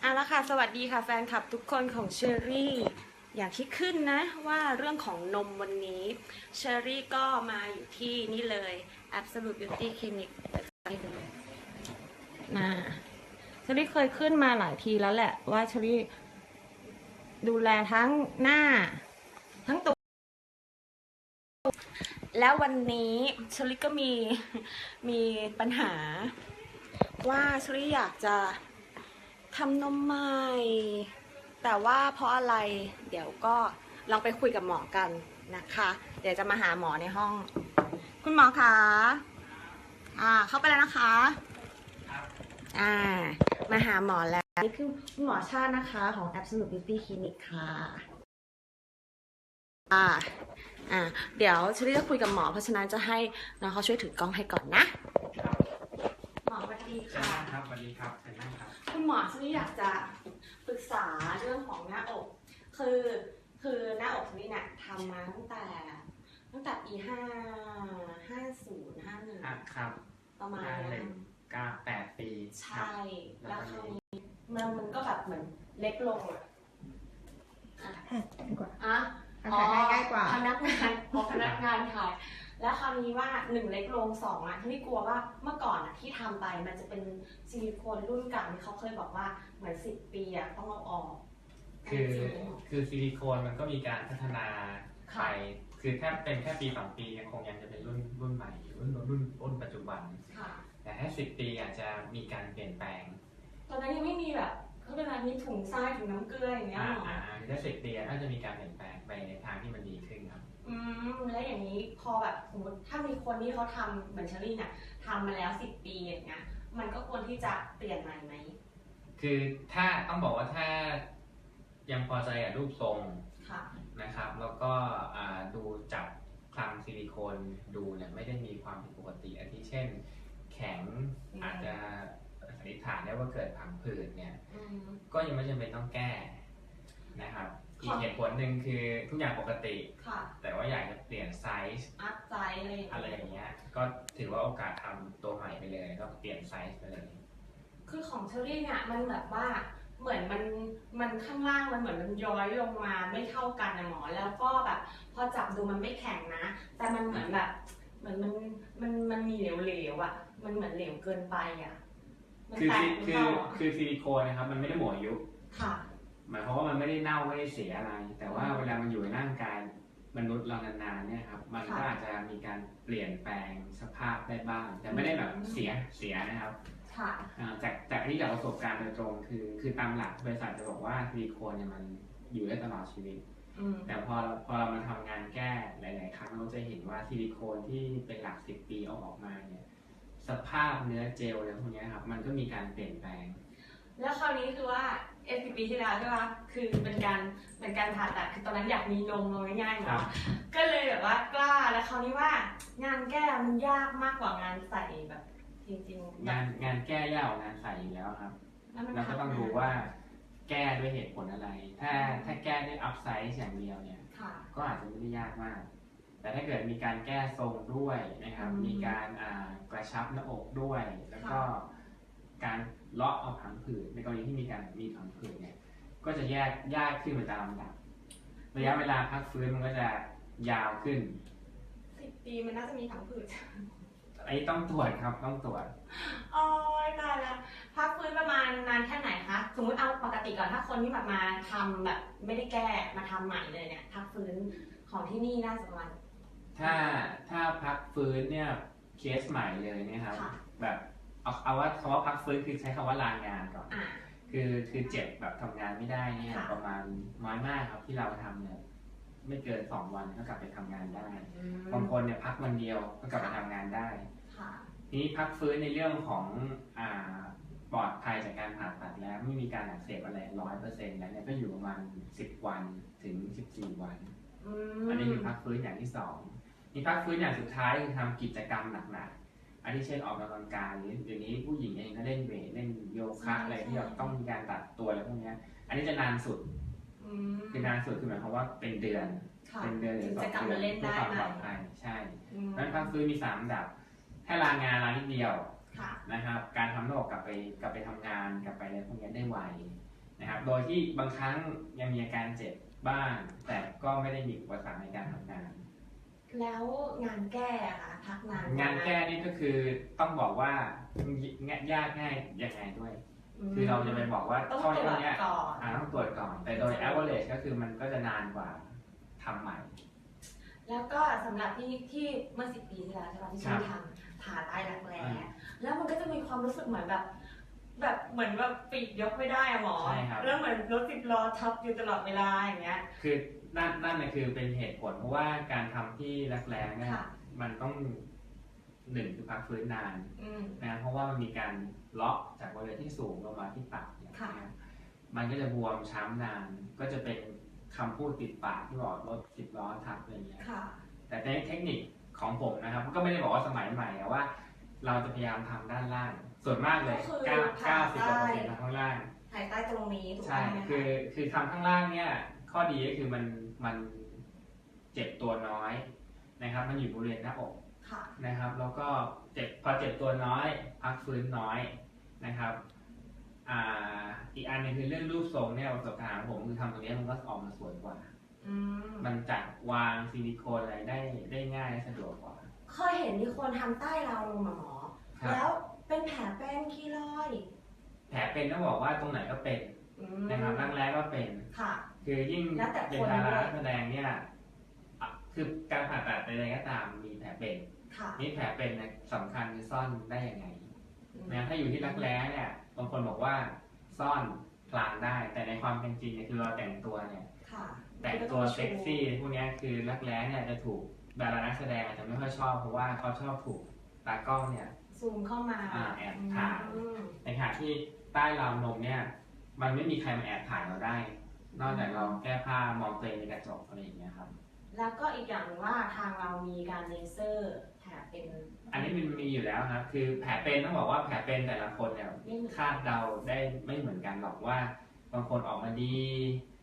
เอาละค่ะ สวัสดีค่ะแฟนคลับทุกคนของเชอรี่ อย่างที่ขึ้นนะว่าเรื่องของนมวันนี้เชอรี่ก็มาอยู่ที่นี่เลย Absolute Beauty Clinic ให้ดูนะเชอรี่เคยขึ้นมาหลายทีแล้วแหละ ว่าเชอรี่ดูแลทั้งหน้า ทั้งตัว แล้ววันนี้เชอรี่ก็มีมีปัญหา ว่าเชอรี่อยากจะ ทำนมใหม่ แต่ว่าเพราะอะไรเดี๋ยวก็ลองไปคุยกับหมอกันนะคะ เดี๋ยวจะมาหาหมอในห้อง คุณหมอคะอ่า เข้าไปแล้วนะคะ อ่า มาหาหมอแล้ว นี่คือคุณหมอชาตินะคะ ของ Absolute Beauty Clinic ค่ะอ่าอ่า เดี๋ยวชอรี่จะคุยกับหมอ เพราะฉะนั้นจะให้น้องเขาช่วยถือกล้องให้ก่อนนะ ดีเชิญค่ะ นั่งครับสวัสดีครับเชิญนั่งครับ คุณหมอฉันอยากจะปรึกษาเรื่องของหน้าอก คือคือหน้าอกฉันนี่เนี่ยทำมาตั้งแต่ ตั้งแต่ปีห้าห้าศูนย์ห้าหนึ่งอะครับประมาณงานเหล็เนี้กยเก้าแปดปีใชครับ่แล้วคราวนี้มันมันก็แบบเหมือนเล็กลงอะอะดีกว่าอะถ่ายง่ายกว่า พนักงานพอพนักงานถ่าย แล้วคราวนี้ว่าหนึ่งเล็กลงสองอะที่กลัวว่าเมื่อก่อนอะที่ทำไปมันจะเป็นซิลิโคนรุ่นเก่าที่เขาเคยบอกว่าเหมือนสิบปีอะต้องเอาออกคือจริงๆหรอคือซิลิโคนมันก็มีการพัฒนาไปค่ะคือถ้าเป็นแค่ปีสองปียังคงยังจะเป็นรุ่นรุ่นใหม่รุ่นรุ่นรุ่นรุ่นปัจจุบันค่ะแต่ถ้าสิบปีอาจจะมีการเปลี่ยนแปลง ตอนนั้นยังไม่มีแบบเขาเป็นอะไรมีถุงทรายถุงน้ำเกลืออย่างเงี้ยอ่าหรออ่าอ่าถ้าสิบปีน่าจะมีการเปลี่ยนแปลงไปในทางที่มันดีขึ้นครับ อืมแล้วอย่างนี้พอแบบสมมติถ้ามีคนที่เขาทำเหมือนเชอรี่เนี่ยทำมาแล้วสิบปีอย่างเงี้ยมันก็ควรที่จะเปลี่ยนใหม่ไหมคือถ้าต้องบอกว่าถ้ายังพอใจกับรูปทรงค่ะ นะครับ แล้วก็อ่าดูจับคลังซิลิโคนดูเนี่ยไม่ได้มีความผิดปกติอาทิเช่น แข็งอืม อาจจะสันนิษฐานได้ว่าเกิดผังผืดเนี่ย อืมก็ยังไม่จำเป็นต้องแก้นะครับ อีค่ะกเหตุผลหนึ่งคือทุกอย่างปกติ ค่ะแต่ว่าอยากจะเปลี่ยนไซส์อัพไซส์อะไรอย่างอะไรเงี้ยอย่างเงี้ย ก็ถือว่าโอกาสทำตัวใหม่ไปเลย ก็เปลี่ยนไซส์ไปเลย คือของเชอรี่เนี่ยมันแบบว่าเหมือนมันมันข้างล่างมันเหมือนมันย้อยลงมาไม่เท่ากันนะหมอ แล้วก็แบบพอจับดูมันไม่แข็งนะ แต่มันเหมือนแบบเหมือนมันมันมันมีเหลวๆอะ มันเหมือนเหลวเกินไปอะ มันคือแตกซิมันคือเข้าอะคือซิลิโคนนะครับมันไม่ได้หมดอายุ ค่ะ หมายความว่ามันไม่ได้เน่าไม่ได้เสียอะไร แต่ว่าอืมเวลามันอยู่ในร่างกายมนุษย์เรานานๆเนี่ยครับมันก็ค่ะอาจจะมีการเปลี่ยนแปลงสภาพได้บ้าง แต่ไม่ได้แบบอืมเสียเสียนะครับค่ะอ่าจากจากที่จากประสบการณ์โดยตรงคือ คือตามหลักบริษัทจะบอกว่าซิลิโคนเนี่ยมันอยู่ได้ตลอดชีวิตอืมแต่พอพอเรามาทำงานแก้หลาย ๆ ครั้งเราจะเห็นว่าซิลิโคนที่เป็นหลักสิบปีเอาออกมาเนี่ยสภาพเนื้อเจลอะไรพวกเนี้ยครับมันก็มีการเปลี่ยนแปลง แล้วคราวนี้คือว่า เอฟปีที่แล้วใช่ปะคือเป็นการเป็นการผ่าตัดคือตอนนั้นอยากมีนมเอาง่ายๆหมครัอบก็เลยแบบว่ากล้าแล้วคราวนี้ว่างานแก้มันยากมากกว่างานใส่แบบจริงๆงานงานแก้ยากกว่างานใส่อยู่แล้วครับแล้วมันเราก็ต้องทำดูว่าแก้ด้วยเหตุผลอะไร ถ้าถ้าแก้ด้วยอัพไซส์อย่างเดียวเนี่ยค่ะก็อาจจะไม่ได้ยากมาก แต่ถ้าเกิดมีการแก้ทรงด้วยนะครับอืมมีการอ่ากระชับหน้าอกด้วย แล้วก็ค่ะการ เลาะเอาผังผืดในกรณีที่มีการมีผังผืดเนี่ยก็จะแยกยากขึ้นไปตามลำดับระยะเวลาพักฟื้นมันก็จะยาวขึ้นสิบปีมันน่าจะมีผังผืดอันนี้ต้องตรวจครับต้องตรวจโอ้ยตายแล้วพักฟื้นประมาณนานแค่ไหนคะสมมติเอาปกติก่อนถ้าคนที่แบบมาทำแบบไม่ได้แก้มาทำใหม่เลยเนี่ยพักฟื้นของที่นี่น่าจะประมาณถ้าถ้าพักฟื้นเนี่ยเคสใหม่เลยเนะครับค่ะแบบ เอาเอาว่าคำว่าพักฟื้นคือใช้คำว่าลางานก่อน อ่า คือคือเจ็บแบบทำงานไม่ได้เนี่ยค่ะ ประมาณน้อยมากครับที่เราทำเนี่ยไม่เกินสองวันก็กลับไปทำงานได้อืมบางคนเนี่ยพักวันเดียวก็กลับไปทำงานได้ ค่ะ ทีนี้พักฟื้นในเรื่องของอ่าปลอดภัยจากการผ่าตัดแล้วไม่มีการอักเสบอะไรร้อยเปอร์เซ็นต์แล้วเนี่ยก็อยู่ประมาณสิบวันถึงสิบสี่วันอืมอันนี้คือพักฟื้นอย่างที่สองมีพักฟื้นอย่างสุดท้ายคือทำกิจกรรมหนักๆ อันที่เช่นออกกำลังกายหรือเดี๋ยวนี้ผู้หญิงเองก็เล่นเวทเล่นโยคะอะไรที่แบบต้องมีการตัดตัวอะไรพวกเนี้ย อันนี้จะนานสุดอืมคือนานสุดคือหมายความว่าเป็นเดือนค่ะเป็นเดือนหรือถึงสอจะงกลับเดือมานเล่นเพื่อได้ความไหมปลอดภัยใช่อืมนั้นพักฟื้นมีสามอันดับถ้าลางานลานิดเดียวค่ะนะครับ การทำหน้าอกกลับไปกลับไปทำงานกลับไปอะไรพวกนี้ได้ไวนะครับ โดยที่บางครั้งยังมีอาการเจ็บบ้างแต่ก็ไม่ได้มีอุปสรรคในการทำงาน แล้วงานแก้อะค่ะพักนานงานแก้นี่ก็คือต้องบอกว่าง่ายยากง่ายยังไงด้วยมคือเราจะไปบอกว่าต้องข้อตรวจเนี้ยก่อนอ่าต้องตรวจก่อน แต่โดย average ก็คือมันก็จะนานกว่าทำใหม่ แล้วก็สำหรับที่ที่เมื่อสิบปีที่แล้วใช่ป่ะที่ครัฉับนทำผ่าใต้รักแร้อืมแล้วมันก็จะมีความรู้สึกเหมือนแบบ แบบเหมือนแบบปีกยกไม่ได้อะหมอ ใช่ครับ แล้วเหมือนรถสิบล้อทับอยู่ตลอดเวลาอย่างเงี้ย คือนั่นนั่นนะคือเป็นเหตุผลเพราะว่าการทำที่รักแร้เนี่ยค่ะ มันต้องหนึ่งคือพักฟื้นนานอืม นะเพราะว่ามันมีการเลาะจากบริเวณที่สูงลงมาที่ต่ำเนี่ยค่ะ นะมันก็จะบวมช้ำนานก็จะเป็นคำพูดติดปากที่บอกรถสิบล้อทับอะไรเงี้ย ค่ะ แต่ในเทคนิคของผมนะครับก็ไม่ได้บอกว่าสมัยใหม่อะว่า เราจะพยายามทำด้านล่าง ส่วนมากเลยก็คือเก้าผ่าเก้าสิบกว่าเปอร์ใต้เซ็นต์ทำข้างล่าง ภายใต้ตรงนี้ถูกใช่ไหมะคือ คือทำข้างล่างเนี่ย ข้อดีก็คือมัน มันเจ็บตัวน้อยนะครับ มันอยู่บริเวณหน้าอกค่ะ นะครับ แล้วก็เจ็บ พอเจ็บตัวน้อย พักฟื้นน้อยนะครับ อ่า อีกอันหนึงคือเรื่องรูปทรงเนี่ยประสบการณ์ของผมคือทำตรงนี้มันก็ออกมาสวยกว่า อืมมันจัดวางซิลิโคนอะไรได้ได้ง่ายสะดวกกว่าเคยเห็นมีคนทำใต้ราวนมอะหมอ ครับ แล้ว เป็นแผลเป็นคีรอยด์แผลเป็นต้องบอกว่าตรงไหนก็เป็นอืมนะครับรักแร้ก็เป็น ค่ะ คือยิ่งแล้วแต่เป็นคนดาราด้วย นักแสดงเนี่ยอะคือการผ่าตัดใดๆก็ตามมีแผลเป็นค่ะนี่แผลเป็นเนี่ยสำคัญคือซ่อนได้ยังไงอืมนะถ้าอยู่ที่รักแร้เนี่ยบางคนบอกว่าซ่อนพลางได้ แต่ในความเป็นจริงเนี่ยคือเราแต่งตัวเนี่ย ค่ะแต่งตัวเซ็กซี่พวกเนี้ยคือรักแร้เนี่ยจะถูกดารานักแสดงอาจจะไม่ค่อยชอบเพราะว่าเขาชอบถูกตากล้องเนี่ย ซูมเข้ามาอ่าแอบถ่าย อืมในขณะที่ใต้ราวนมเนี่ย มันไม่มีใครมาแอบถ่ายเราได้ นอกจากเราแก้ผ้ามองตัวเองในกระจกอะไรอย่างเงี้ยครับ แล้วก็อีกอย่างหนึ่งว่าทางเรามีการเลเซอร์แผลเป็นอันนี้มันมีอยู่แล้วครับ คือแผลเป็นต้องบอกว่าแผลเป็นแต่ละคนเนี่ยไม่เหมือนคาดเดาได้ไม่เหมือนกันหรอกว่า บางคนออกมาดี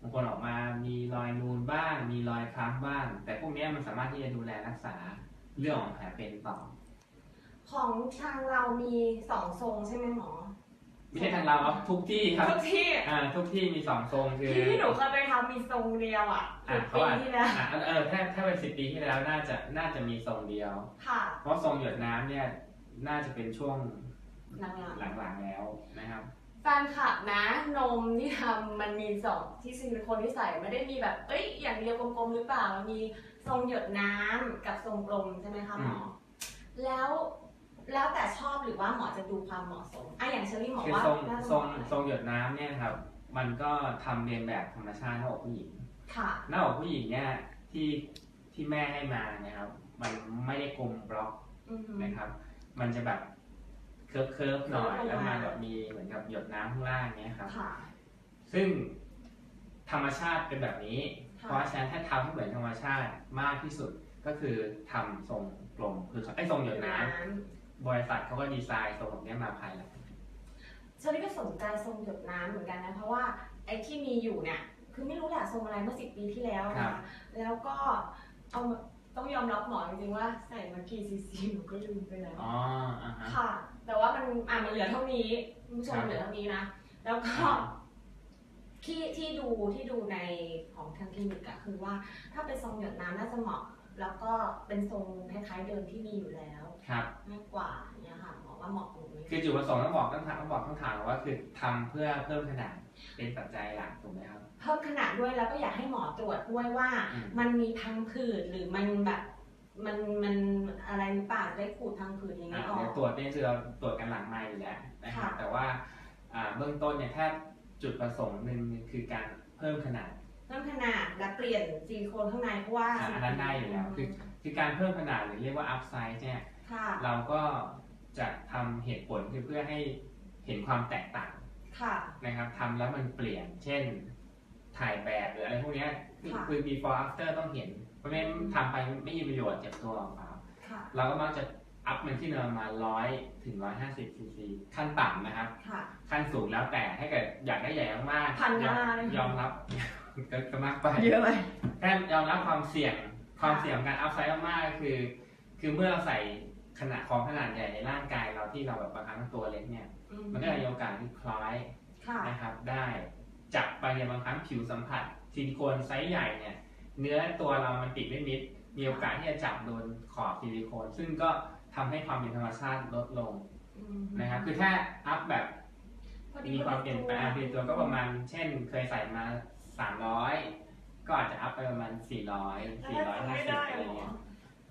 บางคนออกมามีรอยนูนบ้าง มีรอยคล้ำบ้าง แต่พวกเนี้ยมันสามารถที่จะดูแลรักษาเรื่องของแผลเป็นต่อ ของทางเรามีสองทรงใช่ไหมหมอไม่ใช่ทางเราครับทุกที่ครับทุกที่อ่าทุกที่มีสองทรงคือที่หนูเคยไปทำมีทรงเดียวอะอะสิบเขาปีอาจที่แล้วอะเออถ้าถ้าเป็นสิบปีที่แล้วน่าจะน่าจะมีทรงเดียว ค่ะ เพราะทรงหยดน้ำเนี่ยน่าจะเป็นช่วงหลังหลังๆแล้วนะครับๆแฟนคลับนะนมที่ทำมันมีสองที่ซิลิโคนที่ใส่ไม่ได้มีแบบเอ้ยอย่างเดียวกลมๆหรือเปล่ามันมีทรงหยดน้ำกับทรงกลมใช่ไหมคะหมออืมแล้ว แล้วแต่ชอบหรือว่าหมอจะดูความเหมาะสมอะอย่างเชอรี่หมอคือว่าทรงน่าจะทรงเหมาะทรงหยดน้ำเนี่ยครับ มันก็ทำเรียนแบบธรรมชาติหน้าอกผู้หญิง ค่ะ หน้าอกผู้หญิงเนี่ยที่ที่แม่ให้มานะครับ มันไม่ได้กลมบล็อกอือหือนะครับ มันจะแบบเคิร์ฟเคิร์ฟๆหน่อย เคิร์ฟลงมา แล้วมันแบบมีเหมือนกับหยดน้ำข้างล่างเนี้ยครับ ค่ะ ซึ่งธรรมชาติเป็นแบบนี้ ค่ะ เพราะฉะนั้นถ้าทำให้เหมือนธรรมชาติมากที่สุดก็คือทำทรงกลมคือไอ้ทรงหยดน้ำ บริษัทเขาก็ดีไซน์ทรงแบบเนี้ยมาภายหลัง เชอรี่ก็สนใจทรงหยดน้ำเหมือนกันนะ เพราะว่าไอ้ที่มีอยู่เนี่ย คือไม่รู้แหละทรงอะไรเมื่อสิบปีที่แล้วครันะบ แล้วก็เอามาต้องยอมรับหมอจริงๆว่าใส่มากี่ซีซีหนูก็ลืมไปแล้ว อ๋ออ่าฮะ ค่ะ แต่ว่ามันอะมันเหลือเท่านี้คุณผู้ชมครับ เหลือเท่านี้นะ แล้วก็ที่ที่ดูที่ดูในของทางคลินิกอะคือว่า ถ้าเป็นทรงหยดน้ำน่าจะเหมาะ แล้วก็เป็นทรงคล้ายๆเดิมที่มีอยู่แล้วครับมากกว่าเนี่ยค่ะหมอว่าเหมาะตรงนี้คือจุดประสงค์ต้องบอกต้องถามต้องบอกต้องถามว่าคือทำเพื่อเพิ่มขนาดเป็นปัจจัยหลักถูกไหมครับ เพิ่มขนาดด้วยแล้วก็อยากให้หมอตรวจด้วยว่า อืม มันมีพังผืดหรือมันแบบมันมันอะไรหรือเปล่าจะได้ขูดพังผืดอย่างอ่านี้ออเดี๋ยวก ตรวจนี่คือเราตรวจกันหลังไม้อยู่แล้วนะครับค่ะ แต่ว่าอ่าเบื้องต้นเนี่ยถ้าจุดประสงค์หนึ่งคือการเพิ่มขนาด เพิ่มขนาดและเปลี่ยนซิลิโคนข้างในเพราะว่าอ่าอันนั้นได้อยู่แล้ว คือคือการเพิ่มขนาดหรือเรียกว่า up size เนี่ย ค่ะ เราก็จะทำเหตุผลคือเพื่อให้เห็นความแตกต่างค่ะ นะครับทำแล้วมันเปลี่ยน เช่น ถ่ายแบบหรืออะไรพวกเนี้ยคือค่ะ คือ before after ต้องเห็น เพราะไม่งั้นทำไปไม่มีประโยชน์เจ็บตัวเปล่า ค่ะ เราก็มักจะอัพมันที่เนินมาร้อยถึงร้อยห้าสิบซีซีขั้นต่ำนะครับ ค่ะ ขั้นสูงแล้วแต่ถ้าเกิดอยากได้ใหญ่มากๆพันหยอน้ามเลย ยอมรับ ก็ก็มากไปเยอะไปแค่ยอมรับความเสี่ยงความเสี่ยงของการอัพไซด์มากๆก็คือ คือเมื่อเราใส่ขนาดของขนาดใหญ่ในร่างกายเราที่เราแบบบางครั้งตัวเล็กเนี่ยอืมันก็จะมีโอกาสที่คล้ายค่ะนะครับ ได้จับไปเนี่ยบางครั้งผิวสัมผัสซิลิโคนไซส์ใหญ่เนี่ย เนื้อตัวเรามันติดไม่มิดมีโอกาสที่จะจับโดนขอบซิลิโคน ซึ่งก็ทำให้ความเป็นธรรมชาติลดลงอืมนะครับ คือถ้าอัพแบบ พอดีมีความเปลี่ยนแปลงเปลี่ยนตัวก็ประมาณ เช่น เคยใส่มา 300ก็อาจจะอัพไปประมาณ400 450อะไรเงี้ย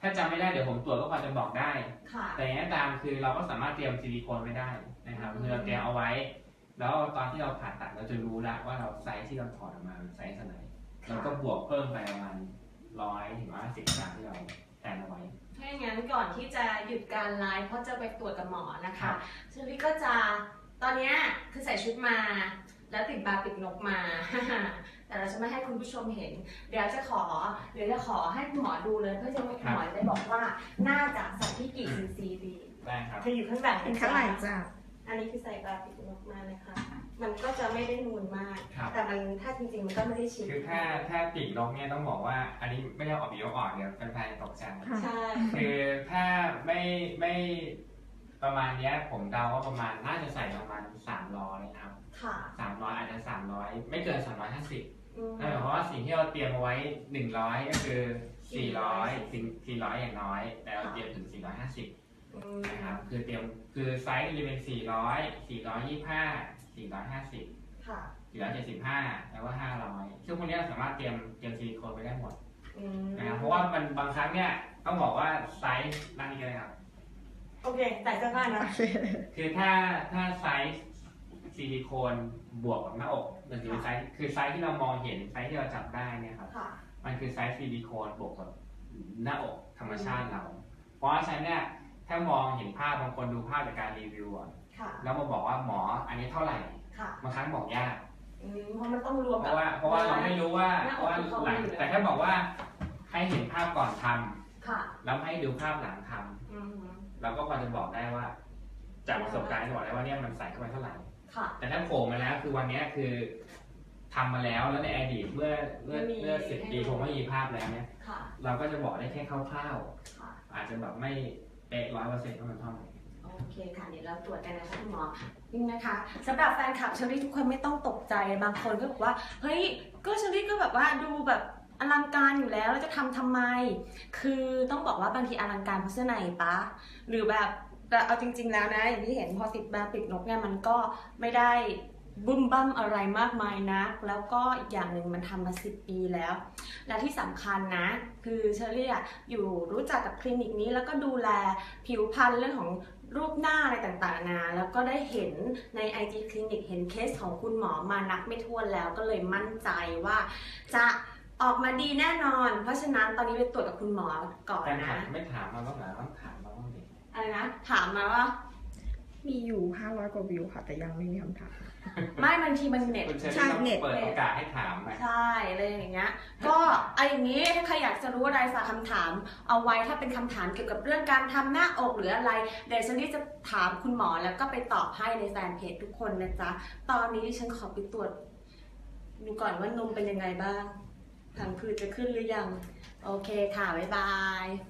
ถ้าจำไม่ได้เดี๋ยวผมตรวจก็พอจะบอกได้ ค่ะ แต่อย่างนี้ตามคือเราก็สามารถเตรียมซิลิโคนไว้ได้นะครับคือเราเตรียมเอาไว้ แล้วตอนที่เราผ่าตัดเราจะรู้แล้วว่าเราไซส์ที่เราถอดออกมาเป็นไซส์เท่าไหร่เราก็บวกเพิ่มไปประมาณร้อยถึงร้อยสิบตามที่เราแทนเอาไว้ ถ้าอย่างนั้นก่อนที่จะหยุดการไลฟ์เพราะจะไปตรวจกับหมอนะครัคะบ เชอรี่ก็จะตอนเนี้ยคือใส่ชุดมา แล้วติดบาร์ปิดนกมา แต่เราจะไม่ให้คุณผู้ชมเห็น เดี๋ยวจะขอเดี๋ยวจะขอให้คุณหมอดูเลยเพื่อจะให้คุณหมอได้บอกว่าน่าจะใส่ที่กี่ซีซีดีได้ครับเธออยู่ข้างหลังเป็นข้างหลังจ้ะอันนี้คือใส่บาร์ปิดนกมาเลยค่ะมันก็จะไม่ได้นูนมากครับแต่มันถ้าจริงๆมันก็ไม่ได้ชิดคือถ้าถ้าติดนกเนี่ยต้องบอกว่า อันนี้ไม่ได้เอาออกวิดีโอออกเดี๋ยวแฟนๆตกใจค่ะใช่คือถ้าไม่ไม่ ประมาณเนี้ยผมเดาว่าประมาณน่าจะใส่ประมาณ300ครับค่ะ300อาจจะ300ไม่เกิน350อืมนั่นหมายความว่าสิ่งที่เราเตรียมเอาไว้100ก็คือ400สิ่ง400อย่างน้อย แต่เราเตรียมถึง450อืมนะครับคือเตรียมคือไซส์ก็จะเป็น400 425 450ค่ะ475แล้วก็500ซึ่งพวกเนี้ยสามารถเตรียมเตรียมซิลิโคนไปได้หมด อืมนะครับเพราะว่ามันบางครั้งเนี่ยต้องบอกว่าไซส์นั่นนี่ก็ได้ครับ โอเคใส่เสื้อผ้านะ คือถ้าถ้าไซส์ซิลิโคนบวกกับหน้าอกมันจะเป็นไซส์คือไซส์ที่เรามองเห็นไซส์ที่เราจับได้เนี่ยครับค่ะ มันคือไซส์ซิลิโคนบวกกับหน้าอกธรรมชาติเรา เพราะฉะนั้นเนี่ยถ้ามองเห็นภาพบางคนดูภาพจากการรีวิวอะค่ะ แล้วมาบอกว่าหมออันนี้เท่าไหร่ค่ะบางครั้งบอกยากอืมเพราะมันต้องรวมเพกับ ราะว่าเพราะว่าเราไม่รู้ว่าหน้าอกว่าที่เขาหลังมีอยู่แล้วแต่ถ้าบอกว่าให้เห็นภาพก่อนทำค่ะ แล้วให้ดูภาพหลังทำอืม เราก็พอจะบอกได้ว่า จากประสบการณ์จะบอกได้ว่าเนี่ยมันใส่เข้าไปเท่าไหร่ค่ะ แต่ถ้าโผล่มาแล้วคือวันเนี้ยคือทำมาแล้วแล้วในอดีตเมื่อเมื่อไม่มีเมื่อสิบปีผมไม่มีภาพแล้วเนี่ยค่ะ เราก็จะบอกได้แค่คร่าวค่ะ ๆอาจจะแบบไม่เป๊ะร้อยเปอร์เซ็นต์ว่ามันเท่าไหร่ โอเคค่ะ เดี๋ยวเราตรวจกันนะคะคุณหมอนี่นะคะสำหรับแฟนคลับเชอรี่ทุกคนไม่ต้องตกใจบางคนก็บอกว่า เฮ้ย ก็เชอรี่ก็แบบว่าดูแบบ อลังการอยู่แล้วแล้วจะทำทำไม คือต้องบอกว่าบางทีอลังการเพราะเสื้อในปะหรือแบบแต่เอาจริง ๆ แล้วนะ อย่างที่เห็นพอติดแบบปิดนกเนี่ยมันก็ไม่ได้บึ้มบั้มอะไรมากมายนัก แล้วก็อีกอย่างหนึ่งมันทำมาสิปีแล้ว และที่สำคัญนะ คือเชอรี่อะอยู่รู้จักกับคลินิกนี้แล้วก็ดูแลผิวพรรณเรื่องของรูปหน้าอะไรต่างๆนานาแล้วก็ได้เห็นใน IG คลินิกเห็นเคสของคุณหมอมานักไม่ถ้วนแล้วก็เลยมั่นใจว่าจะ ออกมาดีแน่นอน เพราะฉะนั้นตอนนี้ไปตรวจกับคุณหมอก่อนแฟนคลับนะไม่ถามมาบ้างเหรอต้องถามมาบ้างดิอะไรนะ ถามมาว่า มีอยู่ 500 กว่าวิวค่ะ แต่ยังไม่มีคำถาม ไม่บางทีมันเน็ต คุณเชอใช่รี่ต้องเน็ตเปิดโอกาสให้ถามนะใช่อะไรอย่างเงี้ย ก็เอาอย่างนี้ถ้าใครอยากจะรู้อะไรฝากคำถาม เอาไว้ถ้าเป็นคำถามเกี่ยวกับเรื่องการทำหน้าอกหรืออะไร เดี๋ยวฉันนี่จะถามคุณหมอแล้วก็ไปตอบให้ในแฟนเพจทุกคนนะจ๊ะ ตอนนี้ดิฉันขอไปตรวจดูก่อนว่านมเป็นยังไงบ้าง ถังผืดจะขึ้นหรือยัง โอเคค่ะ บ๊ายบาย